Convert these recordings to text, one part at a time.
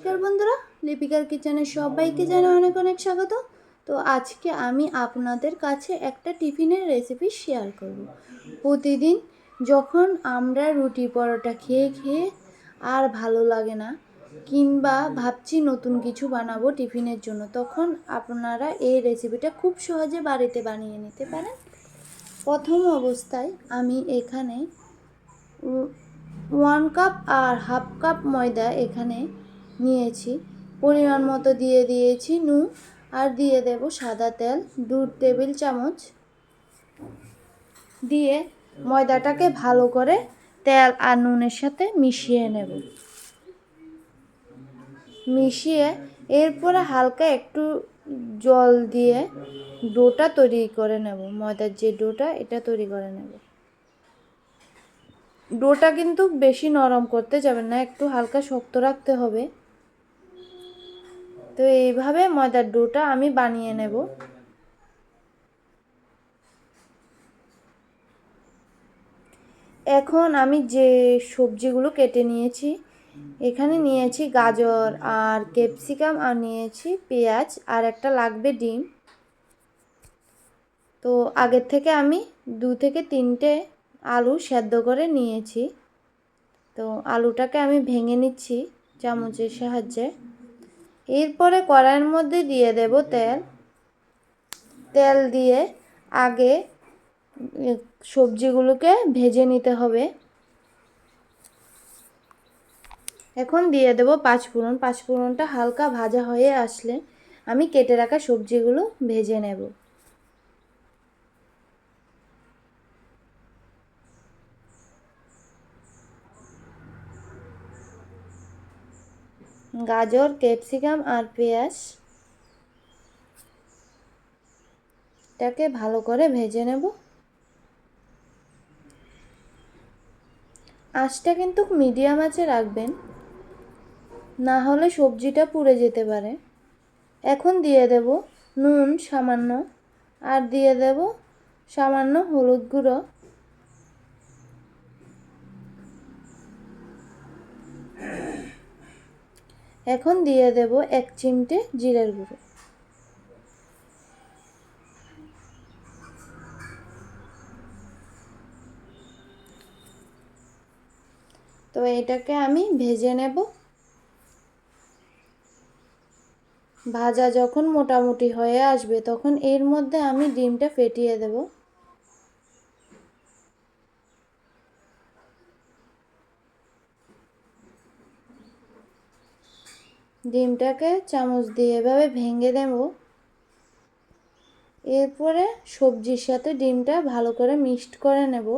নমস্কার বন্ধুরা, লিপিকার কিচেনে সবাইকে জানাই অনেক অনেক স্বাগত। তো আজকে আমি আপনাদের কাছে একটা টিফিনের রেসিপি শেয়ার করব। প্রতিদিন যখন আমরা রুটি পরোটা খেয়ে খেয়ে আর ভালো লাগে না, কিংবা ভাবছি নতুন কিছু বানাবো টিফিনের জন্য, তখন আপনারা এই রেসিপিটা খুব সহজে বাড়িতে বানিয়ে নিতে পারেন। প্রথম অবস্থায় আমি এখানে ওয়ান কাপ আর হাফ কাপ ময়দা এখানে নিয়েছি। পরিমাণ মতো দিয়ে দিয়েছি নুন আর দিয়ে দেব সাদা তেল দু টেবিল চামচ। দিয়ে ময়দাটাকে ভালো করে তেল আর নুনের সাথে মিশিয়ে নেব। মিশিয়ে এরপরে হালকা একটু জল দিয়ে ডোটা তৈরি করে নেব। ময়দার যে ডোটা, এটা তৈরি করে নেব। ডোটা কিন্তু বেশি নরম করতে যাবেন না, একটু হালকা শক্ত রাখতে হবে। তো এইভাবে ময়দার ডোটা আমি বানিয়ে নেব। এখন আমি যে সবজিগুলো কেটে নিয়েছি, এখানে নিয়েছি গাজর আর ক্যাপসিকাম আর নিয়েছি পেঁয়াজ আর একটা লাগবে ডিম। তো আগের থেকে আমি দু থেকে তিনটে আলু সেদ্ধ করে নিয়েছি। তো আলুটাকে আমি ভেঙে নিচ্ছি চামচের সাহায্যে। এরপরে কড়াইয়ের মধ্যে দিয়ে দেব তেল। তেল দিয়ে আগে সবজিগুলোকে ভেজে নিতে হবে। এখন দিয়ে দেব পাঁচফোড়ন। পাঁচফোড়নটা হালকা ভাজা হয়ে আসলে আমি কেটে রাখা সবজিগুলো ভেজে নেব। গাজর, ক্যাপসিকাম আর পেঁয়াজ। এটাকে ভালো করে ভেজে নেব। আঁচটা কিন্তু মিডিয়াম আঁচে রাখবেন, না হলে সবজিটা পুড়ে যেতে পারে। এখন দিয়ে দেব নুন সামান্য, আর দিয়ে দেব সামান্য হলুদ গুঁড়ো। এখন দিয়ে দেব এক চিমটে জিরের গুঁড়ো। তো এটাকে আমি ভেজে নেব। ভাজা যখন মোটামুটি হয়ে আসবে, তখন এর মধ্যে আমি ডিমটা ফেটিয়ে দেব। ডিমটাকে চামচ দিয়ে এভাবে ভেঙে দেব এরপরে সবজির সাথে ডিমটা ভালো করে মিক্সড করে নেব।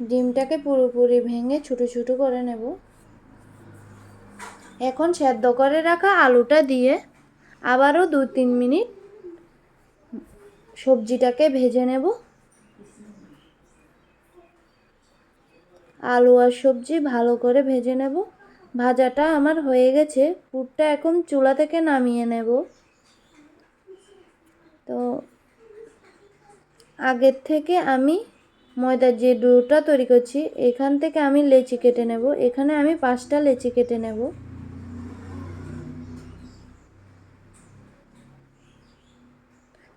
ডিমটাকে পুরোপুরি ভেঙে ছোটো ছোটো করে নেব। এখন সেদ্ধ করে রাখা আলুটা দিয়ে আবারও দু তিন মিনিট সবজিটাকে ভেজে নেব। আলু আর সবজি ভালো করে ভেজে নেব। ভাজাটা আমার হয়ে গেছে। পুরটা এখন চুলা থেকে নামিয়ে নেব। তো আগের থেকে আমি ময়দার যে ডোটা তৈরি করছি, এখান থেকে আমি লেচি কেটে নেব। এখানে আমি পাঁচটা লেচি কেটে নেব।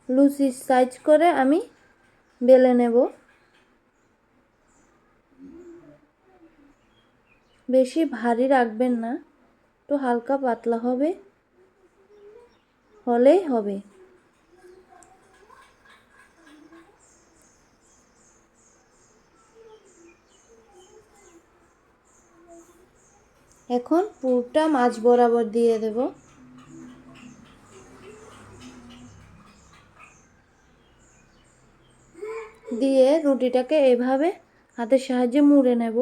লুচি সাইজ করে আমি বেলে নেব। বেশি ভারী রাখবেন না। একটু হালকা পাতলা হবে। হলেই হবে। এখন পুরটা মাছ বরাবর দিয়ে দেব। দিয়ে রুটিটাকে এভাবে হাতের সাহায্যে মুড়ে নেব।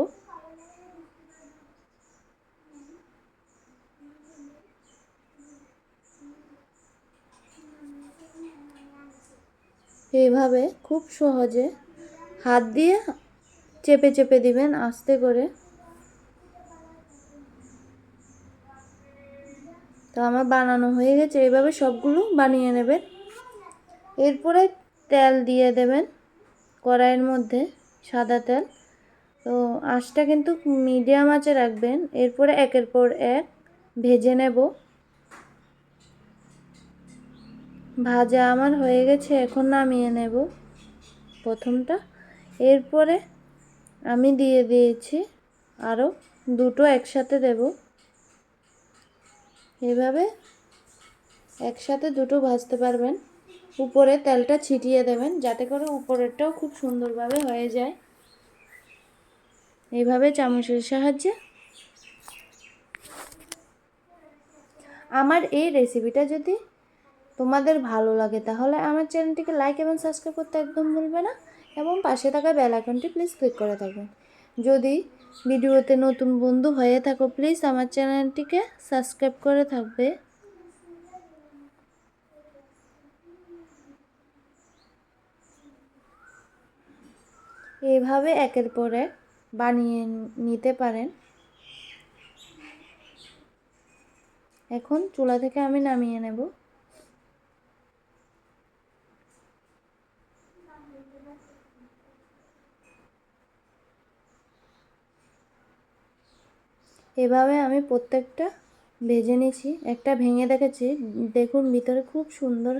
এইভাবে খুব সহজে হাত দিয়ে চেপে চেপে দিবেন আস্তে করে। তো আমার বানানো হয়ে গেছে, এইভাবে সবগুলো বানিয়ে নেবেন। এরপরে তেল দিয়ে দেবেন কড়াইয়ের মধ্যে সাদা তেল। তো আঁচটা কিন্তু মিডিয়াম আঁচে রাখবেন, এরপরে একের পর এক ভেজে নেব। ভাজা আমার হয়ে গেছে, এখন নামিয়ে নেব প্রথমটা। এরপরে আমি দিয়ে দিয়েছি আরও দুটো একসাথে দেব। এভাবে একসাথে দুটো ভাজতে পারবেন। উপরে তেলটা ছিটিয়ে দেবেন, যাতে করে উপরেরটাও খুব সুন্দরভাবে হয়ে যায়। এইভাবে চামচের সাহায্যে। আমার এই রেসিপিটা যদি তোমাদের ভালো লাগে, তাহলে আমার চ্যানেলটিকে লাইক এবং সাবস্ক্রাইব করতে একদম ভুলবে না এবং পাশে থাকা বেল আইকনটি প্লিজ ক্লিক করে থাকবেন যদি ভিডিওতে নতুন বন্ধু হয়ে থাকো প্লিজ আমার চ্যানেলটিকে সাবস্ক্রাইব করে থাকবে। এভাবে একের পর এক বানিয়ে নিতে পারেন। এখন চুলা থেকে আমি নামিয়ে নেব। এভাবে আমি প্রত্যেকটা ভেজে নিয়েছি। একটা ভেঙে দেখেছি। দেখুন ভিতরে খুব সুন্দর